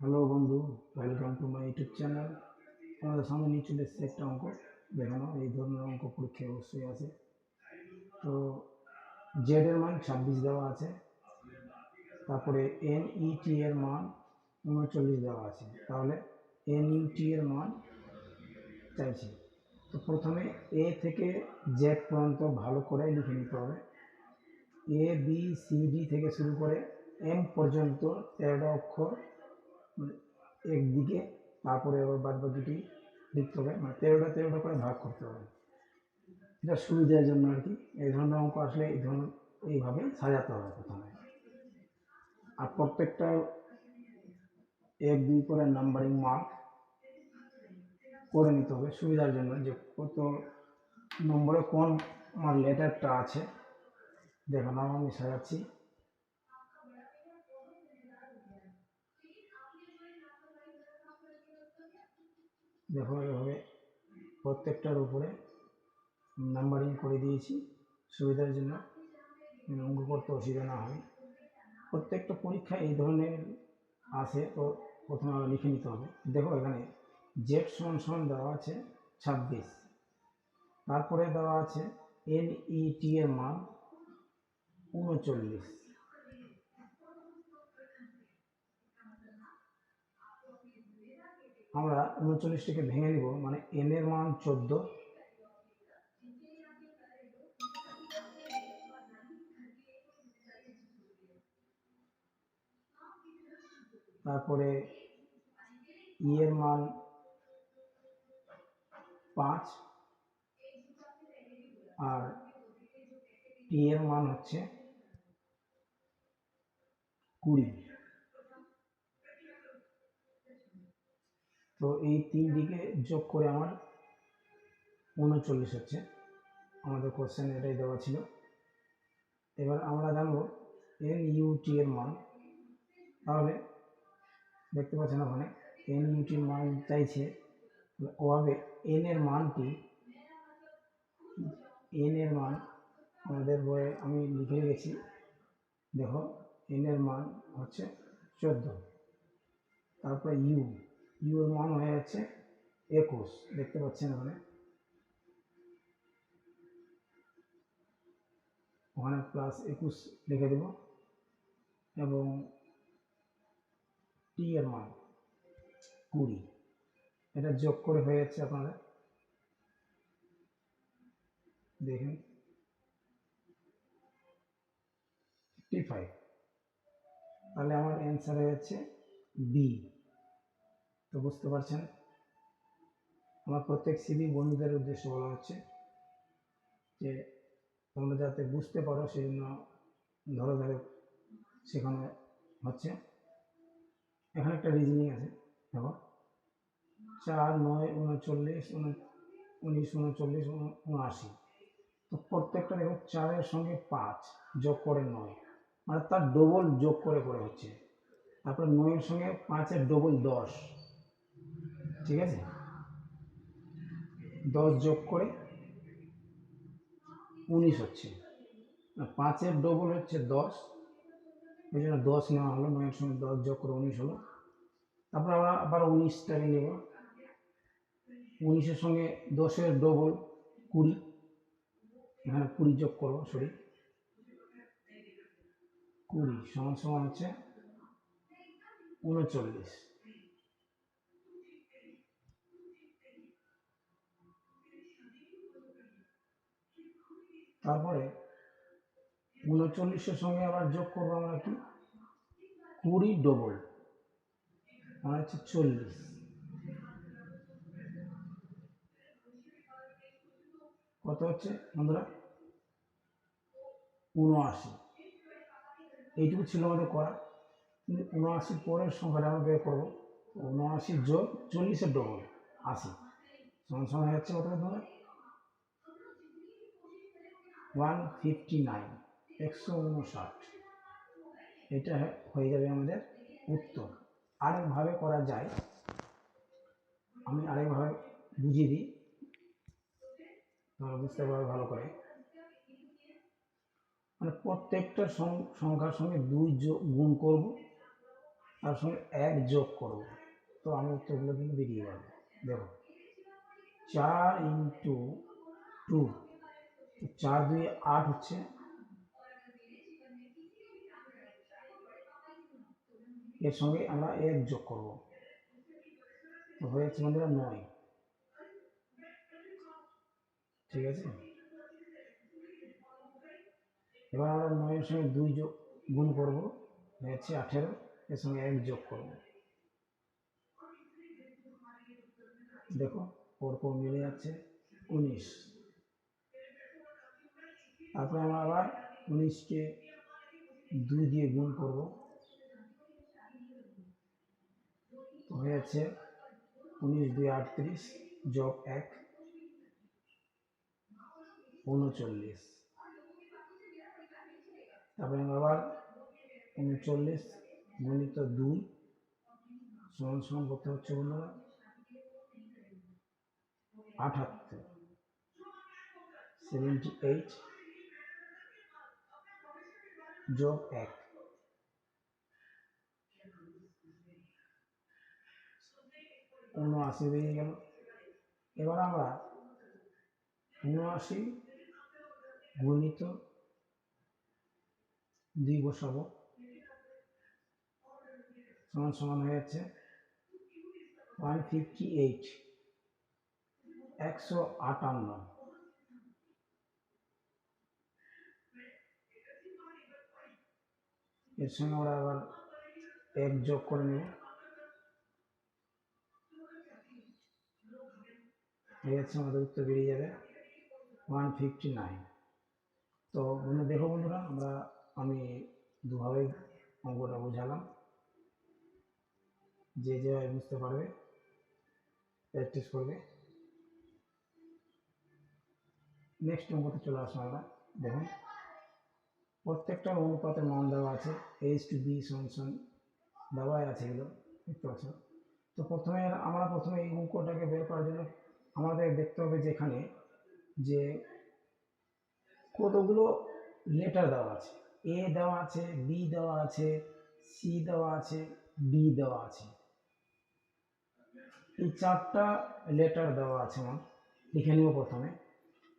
Hello বন্ধু, welcome to my YouTube channel. আমাদের সামনে নিয়ে চলে একটা অঙ্ক। দেখানো এই ধরনের অঙ্ক পরীক্ষায় অবশ্যই আছে। তো জেড এর মান ছাব্বিশ দেওয়া আছে, তারপরে এন ইটি এর মান উনচল্লিশ দেওয়া আছে। তাহলে এন ইউটি এর মান চাইছি। তো প্রথমে এ থেকে জেড পর্যন্ত ভালো করে লিখে নিতে হবে। এ বি সি ডি থেকে শুরু করে এম পর্যন্ত তেরোটা অক্ষর একদিকে, তারপরে আবার বাদ বাকিটি লিখতে হবে। মানে তেরোটা তেরোটা করে ভাগ করতে হবে। এটা সুবিধার জন্য আর কি। এই ধরনের অঙ্ক আসলে এই ধরনের এইভাবে সাজাতে হবে প্রথমে। আর প্রত্যেকটা এক, দুই করে নাম্বারিং মার্ক করে নিতে হবে সুবিধার জন্য। যে কত নম্বরে কোন আমার লেটারটা আছে, দেখো আমি সাজাচ্ছি। দেখো এভাবে প্রত্যেকটার উপরে নাম্বারিং করে দিয়েছি, সুবিধার জন্য অঙ্ক করতে অসুবিধা না হয়। প্রত্যেকটা পরীক্ষা এই ধরনের আসে তো প্রথমে লিখে নিতে হবে। দেখো এখানে জেড সমান সমান দেওয়া আছে ছাব্বিশ। তারপরে দেওয়া আছে এন টি এর মান উনচল্লিশ। আমরা উনচল্লিশটাকে ভেঙে নিব মানে এন এর মান চোদ্দ। তারপরে ই এর মান পাঁচ, আর টি এর মান হচ্ছে কুড়ি। তো এই তিন দিকে যোগ করে আমার উনচল্লিশ হচ্ছে। আমাদের কোশ্চেন এটাই দেওয়া ছিল। এবার আমরা জানব এন ইউটি এর মান। তাহলে দেখতে পাচ্ছেন ওখানে এন ইউটির মান চাইছে। ওভাবে এন এর মানটি এন এর মান আমাদের বইয়ে আমি লিখে রেখেছি। দেখো এন এর মান হচ্ছে চোদ্দ। তারপরে ইউ ইউ এর মান হয়ে যাচ্ছে একুশ, দেখতে পাচ্ছেন ওখানে ওখানে প্লাস একুশ লিখে দেব। এবং টি এর মান কুড়ি। এটা যোগ করে হয়ে যাচ্ছে আপনাদের। দেখেন। ফিফটি ফাইভ তাহলে আমার অ্যান্সার হয়ে যাচ্ছে বি তো বুঝতে পারছেন? আমার প্রত্যেক সিবি বন্ধুদের উদ্দেশ্যে বলা হচ্ছে যে, তোমরা যাতে বুঝতে পারো সেই জন্য ধরে ধরে শেখানো হচ্ছে। এখানে একটা রিজনিং আছে, দেখো। চার, নয়, উনচল্লিশ উনিশ, উনচল্লিশ উনআশি। তো প্রত্যেকটা দেখো চারের সঙ্গে পাঁচ যোগ করে নয় মানে তার ডবল যোগ করে করে হচ্ছে। তারপরে নয়ের সঙ্গে পাঁচের ডবল দশ। ঠিক আছে? দশ যোগ করে উনিশ হচ্ছে। পাঁচের ডবল হচ্ছে দশ। ওই জন্য দশ নেওয়া হলো নয়ের সঙ্গে দশ যোগ করে উনিশ হলো। তারপর আমরা আবার উনিশটাকে নেব। উনিশের সঙ্গে দশের ডবল কুড়ি। এখানে কুড়ি যোগ করব সরি কুড়ি সমান সমান হচ্ছে উনচল্লিশ। তারপরে উনচল্লিশের সঙ্গে আবার যোগ করব আমরা কি? কুড়ি ডবল মানে হচ্ছে চল্লিশ। কত হচ্ছে বন্ধুরা? উনআশি। এইটুকু ছিল আমাদের করা। কিন্তু উনআশির পরের সংখ্যাটা আমরা বের করব। উনআশি যোগ চল্লিশের ডবল আশি। সমান হয়ে যাচ্ছে কত ধরে ওয়ান ফিফটি নাইন একশো উনষাট। এটা হয়ে যাবে আমাদের উত্তর। আরেকভাবে করা যায়, আমি আরেকভাবে বুঝিয়ে দিই তোমরা বুঝতে পারবে ভালো করে। মানে প্রত্যেকটা সংখ্যার সঙ্গে দুই যোগ গুণ করব, তার সঙ্গে এক যোগ করব। তো আমি উত্তরগুলো কিন্তু বেরিয়ে যাবে দেখো, চার ইন্টু টু চার দুই আট হচ্ছে। এর সঙ্গে আমরা এক যোগ করব। তো হয়েছে বন্ধুরা নয়। ঠিক আছে? এবার আমরা নয়ের সঙ্গে দুই যোগ গুণ করব। হচ্ছে আঠেরো। এর সঙ্গে এক যোগ করব। দেখো পরপর মিলে যাচ্ছে? উনিশ। তারপরে আমরা আবার উনিশকে দুই দিয়ে গুণ করব। হয়ে যাচ্ছে উনিশ দুই আটত্রিশ যোগ এক, উনচল্লিশ। তারপরে আমরা আবার উনচল্লিশ গণিত দুই সমান সমান করতে হচ্ছে বন্ধুরা আঠাত্তর সেভেন্টি এইট যোগ এক। উনআশি বেরিয়ে গেল। এবার আমরা উনআশি গণিত দুই বসাবো। সমান সমান হয়ে যাচ্ছে ওয়ান ফিফটি এইট একশো আটান্ন। এর সঙ্গে আমরা আবার এক যোগ করে নেব এই হচ্ছে আমাদের উত্তর বেরিয়ে যাবে ওয়ান ফিফটি নাইন তো বন্ধু, দেখো বন্ধুরা, আমরা, আমি দুভাবে অঙ্কটা বোঝালাম। যে যেভাবে বুঝতে পারবে প্র্যাকটিস করবে। নেক্সট অঙ্কতে চলে আসলাম আমরা, দেখুন। প্রত্যেকটা অনুপাতের মান দেওয়া আছে এইচ টু বি সমান দেওয়াই আছে এগুলো, দেখতে পাচ্ছ? তো প্রথমে আমরা প্রথমে এই অঙ্কটাকে বের করার জন্য আমাদের দেখতে হবে যেখানে যে কতগুলো লেটার দেওয়া আছে। এ দেওয়া আছে বি দেওয়া আছে সি দেওয়া আছে ডি দেওয়া আছে। এই চারটা লেটার দেওয়া আছে আমার, লিখে নিব প্রথমে।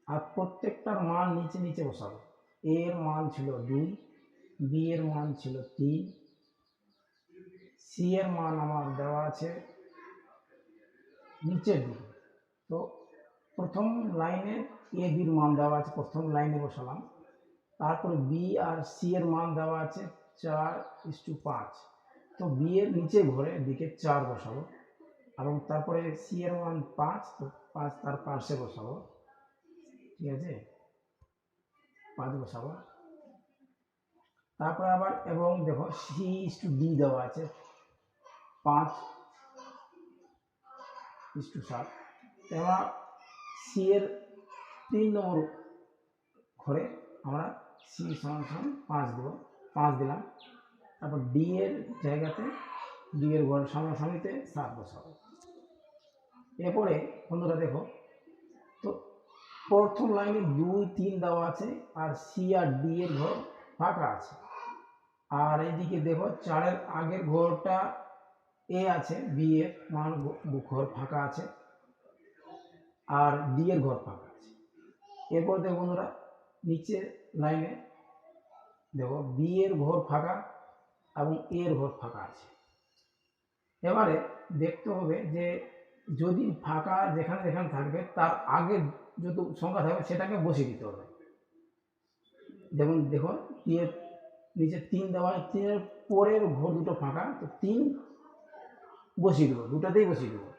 আর প্রত্যেকটার মান নিচে নিচে বসাবো। এর মান ছিল দুই বি এর মান ছিল তিন সি এর মান আমার দেওয়া আছে নিচে দিকে তো প্রথম লাইনে এ বির মান দেওয়া আছে, প্রথম লাইনে বসালাম। তারপরে বি আর সি এর মান দেওয়া আছে চার ইস টু পাঁচ। তো বি এর নিচে ঘরে দিকে চার বসাবো। এবং তারপরে সি এর মান পাঁচ, তো পাঁচ তার পার্শ্বে বসাবো। ঠিক আছে? পাঁচ বসাবো তারপরে আবার এবং দেখো সি ইস টু ডি দেওয়া আছে। পাঁচ ইস টু সাত এবার সি এর তিন নম্বর ঘরে আমরা সি সমান সমান পাঁচ দেবো। পাঁচ দিলাম। তারপর ডি এর জায়গাতে ডি এর ঘর সামনাসামনিতে সাত বসাবো এরপরে বন্ধুরা দেখো প্রথম লাইনে দুই, তিন দেওয়া আছে, আর সি আর ডি এর ঘর ফাঁকা আছে। আর এইদিকে দেখো, চারের আগের ঘরটা এ আছে বি এর মান ঘর ফাঁকা আছে, আর ডি এর ঘর ফাঁকা আছে। এরপর দেখো বন্ধুরা নিচে লাইনে দেখো বি এর ঘর ফাঁকা এবং এ এর ঘর ফাঁকা আছে। এবারে দেখতে হবে যে, যদি ফাঁকা যেখানে যেখানে থাকবে, তার আগে যত সংখ্যা থাকবে সেটাকে বসিয়ে দিতে হবে। যেমন দেখো এর নিচে তিন দেওয়া তিনের পরের ঘর দুটো ফাঁকা, তো তিন বসিয়ে দেবো, দুটাতেই বসিয়ে দেবো।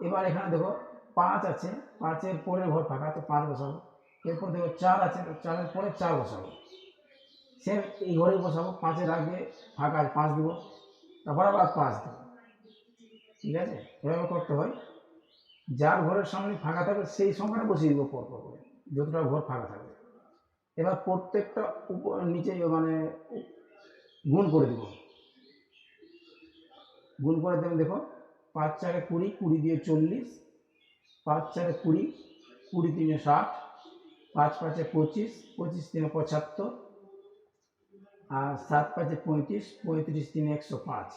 এবার এখানে দেখো, পাঁচ আছে, পাঁচের পরের ঘর ফাঁকা, তো পাঁচ বসাবো। এরপর দেখো, চার আছে, তো চারের পরে চার বসাবো। সেম এই ঘরেই বসাবো, পাঁচের আগে ফাঁকা, পাঁচ দেবো, তারপর আবার পাঁচ দেবো। ঠিক আছে? এভাবে করতে হয়। যার ঘরের সামনে ফাঁকা থাকবে, সেই সংখ্যাটা বসিয়ে দিব পর পর করে, যতটা ঘর ফাঁকা থাকবে। এবার প্রত্যেকটা উপর নিচে মানে গুণ করে দিব। গুণ করে দেবেন দেখো পাঁচ চারে কুড়ি কুড়ি দিয়ে চল্লিশ, পাঁচ চারে কুড়ি কুড়ি তিনে ষাট, পাঁচ পাঁচে পঁচিশ পঁচিশ তিনে পঁচাত্তর, আর সাত পাঁচে পঁয়ত্রিশ পঁয়ত্রিশ তিন একশো পাঁচ।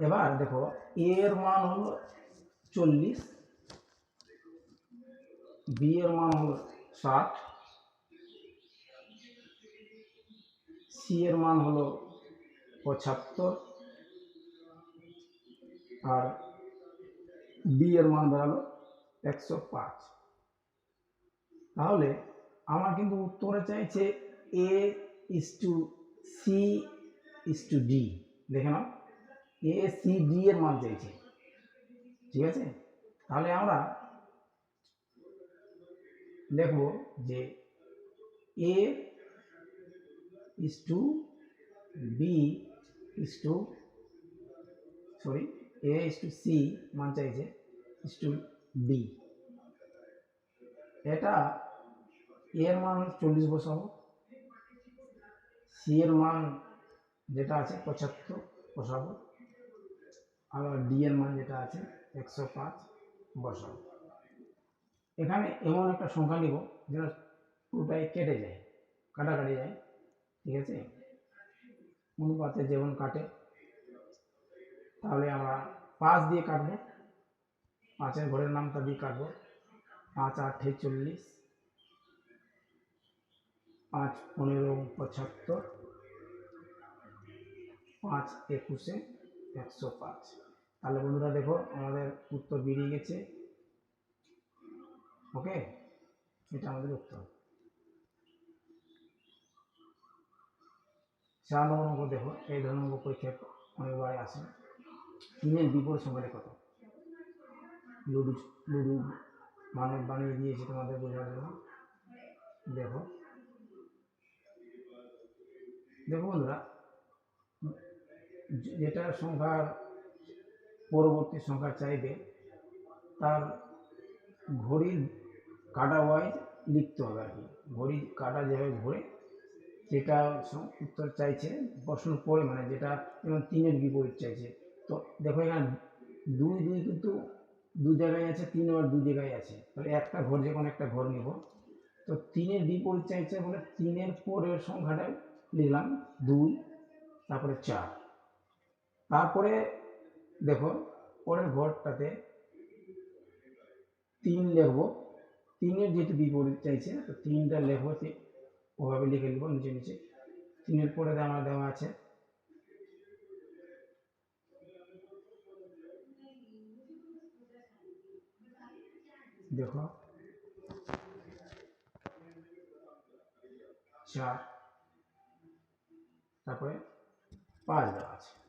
এবার দেখো, এর মান হলো চল্লিশ বি এর মান হলো ষাট। সি এর মান হলো পঁচাত্তর। আর ডি এর মান দাঁড়াল একশো পাঁচ। তাহলে আমার কিন্তু উত্তরে চাইছে A is to C is to D দেখে নাও। এ, সি, ডি এর মান চাইছে। ঠিক আছে? তাহলে আমরা লিখব যে A is to B is to sorry A is to C মান চাইছে ইস টু ডি এটা এর মান চল্লিশ বসাবো সি এর মান যেটা আছে পঁচাত্তর বসাবো আর ডি এর মান যেটা আছে একশো পাঁচ বসাবো এখানে এমন একটা সংখ্যা নিব যেটা পুরোটাই কেটে যায়, কাটাকাটি যায়, ঠিক আছে? অনুপাতে যেমন কাটে, তাহলে আমরা পাঁচ দিয়ে কাটবো, পাঁচের ঘরের নামটা দিয়ে কাটবো, পাঁচ আটে চল্লিশ, পাঁচ পনেরো পঁচাত্তর, পাঁচ একুশে একশো পাঁচ। তাহলে বন্ধুরা দেখো, আমাদের উত্তর বেরিয়ে গেছে। ওকে? এটা আমাদের উত্তর। চার নম্বর অঙ্ক দেখো, এই ধরনের অঙ্ক পরীক্ষায় অনেকবার আসে। তিনের বিপরীত সংখ্যাটা কত? লুডু লুডু মানব বানিয়ে দিয়েছি তোমাদের বোঝার জন্য। দেখো। দেখো বন্ধুরা, যেটা সংখ্যার পরবর্তী সংখ্যা চাইবে তার ঘড়ির কাটা ওয়াইজ লিখতে হবে আর কি। ঘড়ির কাটা যেভাবে ঘোরে যেটা উত্তর চাইছে, প্রশ্ন পড়ে মানে যেটা যেমন তিনের বিপরীত চাইছে। তো দেখো এখানে দুই দুই কিন্তু দু জায়গায় আছে, তিন আবার দু জায়গায় আছে। তাহলে একটা ঘর যে কোনো একটা ঘর নিব। তো তিনের বিপরীত চাইছে বলে তিনের পরের সংখ্যাটা লিখলাম দুই, তারপরে চার। তারপরে দেখো পরের ঘরটাতে তিন লিখব। তিনের যেহেতু বিপরীত চাইছে, তো তিনটা লিখব তি- ওভাবে লিখে নেব নিচে নিচে। তিনের পরে আমার দেওয়া আছে। দেখো। চার। তারপরে পাঁচ দেওয়া আছে।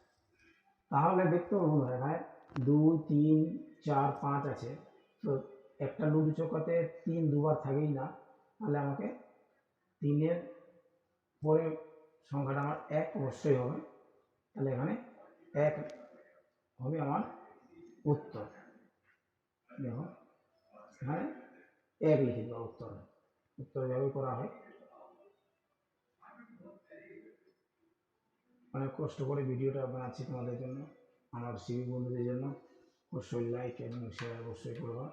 তাহলে দেখতে পাবো বন্ধুরা, এখানে দুই, তিন, চার, পাঁচ আছে। তো একটা লুডু চৌকাতে তিন, দুবার থাকেই না। তাহলে আমাকে তিনের পরে সংখ্যাটা আমার এক অবশ্যই হবে। তাহলে এখানে এক হবে আমার উত্তর। দেখো, এখানে এক লিখে দেওয়া উত্তর। উত্তর এভাবে করা হয়। অনেক কষ্ট করে ভিডিওটা বানাচ্ছি তোমাদের জন্য, আমার সিবি বন্ধুদের জন্য। অবশ্যই লাইক এবং শেয়ার অবশ্যই করবা।